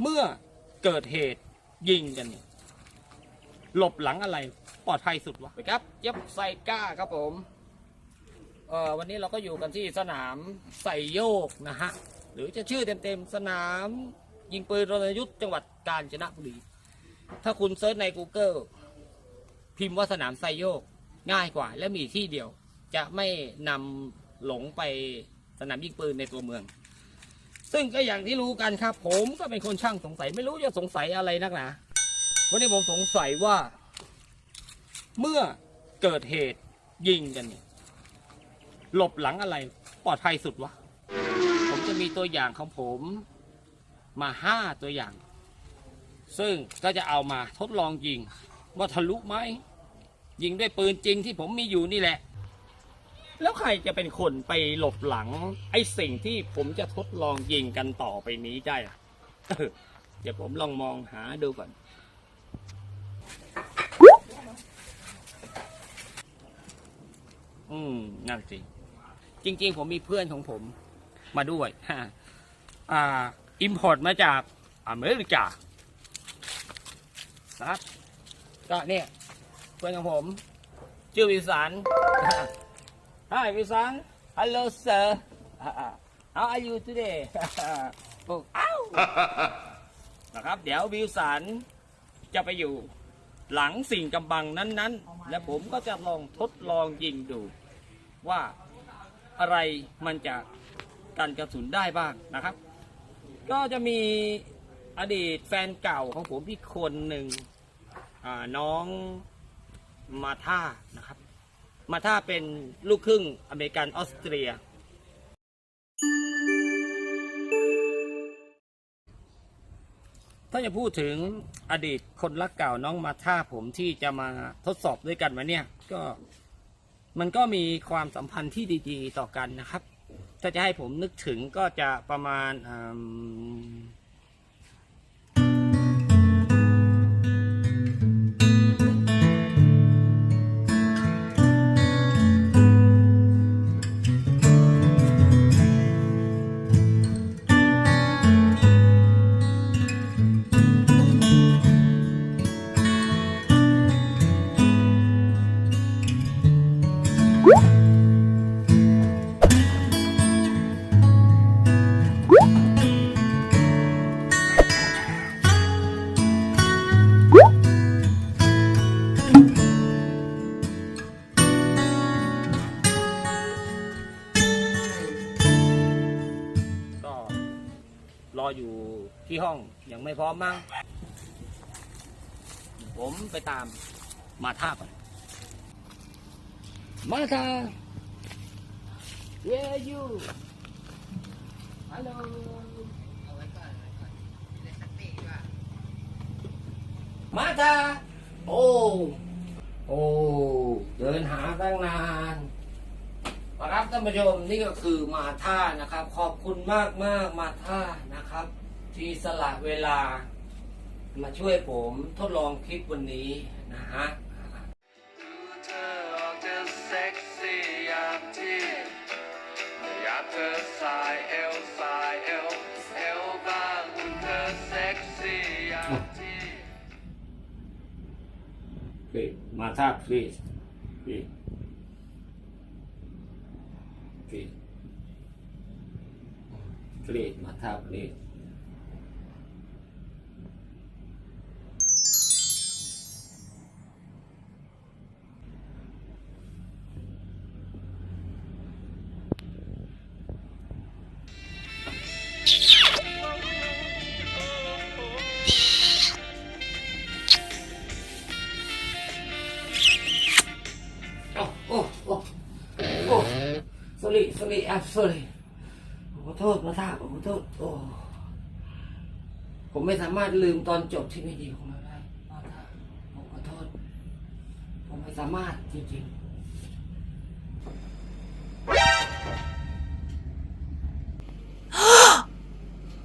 เมื่อเกิดเหตุยิงกันเนี่ยหลบหลังอะไรปลอดภัยสุดวะ ไปครับเย็บใส่ก้าครับผมเอ่อวันนี้เราก็อยู่กันที่สนามใส่โยกนะฮะ หรือจะชื่อเต็มๆ สนามยิงปืนรณยุทธ์จังหวัดกาญจนบุรี ถ้าคุณเซิร์ชใน Google พิมพ์ว่าสนามไซโยกง่ายกว่า และมีที่เดียว จะไม่นำหลงไปสนามยิงปืนในตัวเมือง ซึ่งก็อย่างที่รู้กันครับ ผมก็เป็นคนช่างสงสัยไม่รู้จะสงสัยอะไรนักหนาวันนี้ผมสงสัยว่า เมื่อเกิดเหตุยิงกันเนี่ยหลบหลังอะไรปลอดภัยสุดวะผมจะมีตัวอย่างของผมมาห้าตัวอย่าง ซึ่งก็จะเอามาทดลองยิง ว่าทะลุไหมยิงด้วยปืนจริงที่ผมมีอยู่นี่แหละ แล้วใครจะเป็นคนไปหลบหลัง ไอ้สิ่งที่ผมจะทดลองยิงกันต่อไปนี้ได้ะเดี๋ยวผมลองมองหาดูก่อน อืมนั่นสิ จริง ๆ ผมมีเพื่อนของผมมาด้วยอ่า อิมพอร์ตมาจากอเมริกานะครับ ก็เนี่ย เพื่อนของผม ชื่อวิสัน Hi วิสัน Hello sir How are you today โอ้อ้าวนะครับ เดี๋ยววิสันจะไปอยู่หลังสิ่งกำบังนั้นๆ และผมก็จะลองทดลองยิงดู ว่าอะไรมันจะกันกระสุนได้บ้างนะครับ ก็จะมีอดีตแฟนเก่าของผมอีกคนหนึ่งอ่าน้องมาท่านะครับ มาท่าเป็นลูกครึ่งอเมริกันออสเตรีย ถ้าจะพูดถึงอดีตคนรักเก่าน้องมาท่าผมที่จะมาทดสอบด้วยกันวันนี้ก็มันก็มีความสัมพันธ์ที่ดี ๆ ต่อกันนะครับ ถ้าจะให้ผมนึกถึงก็จะประมาณ ออยู่ที่ห้องยังไม่พร้อมมั้งผมไปตามมาท่าก่อน มาท่า Where are you Hello มาท่า โอ้ โอ้ เดินหาตั้งนานครับท่านผู้ชมนี่ก็คือมาท่านะครับ ขอบคุณมากมากมาท่านะ ครับ ที่สละเวลา มาช่วยผมทดลองคลิปวันนี้นะฮะเธอออกจะเซ็กซี่อย่าที่อยากเธอสายเอวสายเอวเอวบางเธอเซ็กซี่อย่างที่ Please มาท่า please please please please มาท่า please โอ้โอ้โอ้โอ้ sorry sorry I'm sorry ผมข อโทษมาท่าผมขอโทษ โอ้ ผมไม่สามารถลืมตอนจบที่ไม่ดีของเราได้มาท่าผมขอโทษ ผมไม่สามารถจริงๆ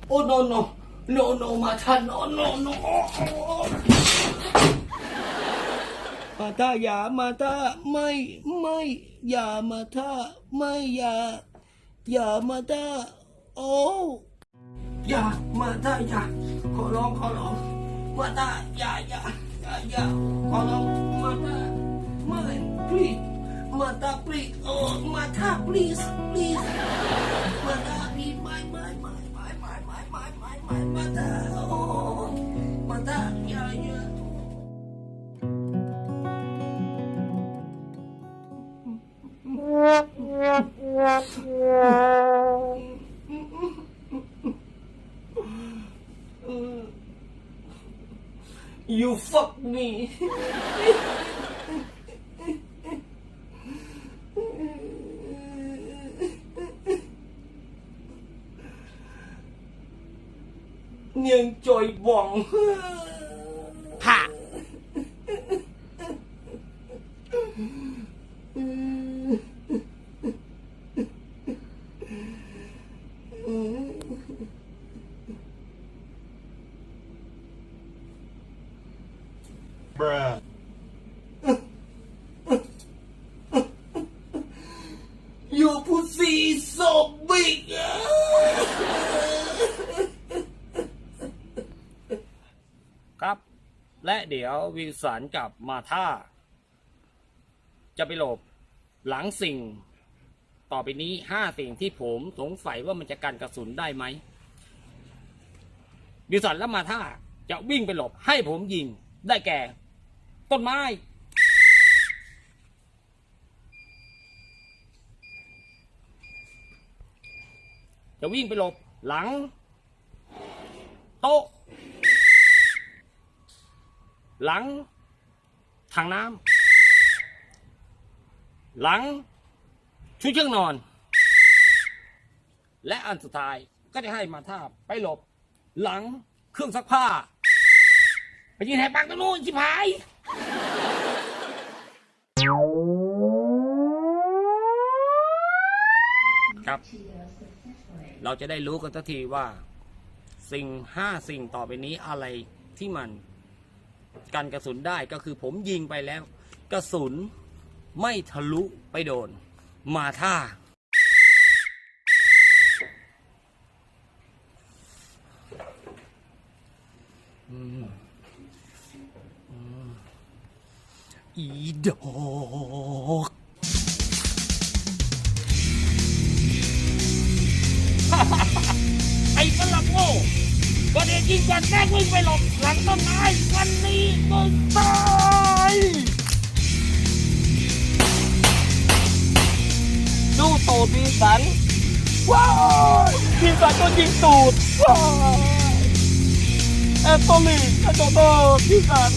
โอ้ no no no no มาท่า no no no มาท่าอย่ามาท่าไม่ไม่อย่ามาท่าไม่อย่า อย่ามาท่าโอ้อย่ามาตาอย่าขอร้องขอร้องมาตาอย่าอย่าอย่าอย่าขอร้องมาตาไม่ please มาตา please โอ้มาตา please please มาตา please ไม่ไม่ไม่ไม่ไม่ไม่ไม่ไม่ไม่มาตา มี เนียงจอยบ่องค่ะ เดี๋ยววิลสันกับมาท่า จะไปหลบหลังสิ่ง ต่อไปนี้ห้าสิ่งที่ผมสงสัยว่ามันจะกันกระสุนได้ไหมวิลสันและมาท่าจะวิ่งไปหลบให้ผมยิงได้แก่ ต้นไม้ จะวิ่งไปหลบหลัง โต๊ะ หลังถังน้ำหลังชุดเครื่องนอน และอันสุดท้ายก็จะให้มาท่าไปหลบ หลังเครื่องซักผ้า ไปยืนแหกปากตรงนู้นชิบหายครับ เราจะได้รู้กันสักทีว่า สิ่งห้าสิ่งต่อไปนี้อะไรที่มัน กันกระสุนได้ก็คือผมยิงไปแล้ว กระสุนไม่ทะลุไปโดน มาท่า อีดอก ก็เด็กยิงกันแรกวิ่งไปหลบหลังต้นไม้วันนี้มึงตายดูตูดพีสันว้าวพีสันก็ยิงตูดว้าวแอนโทนีกระโทนีพีสัน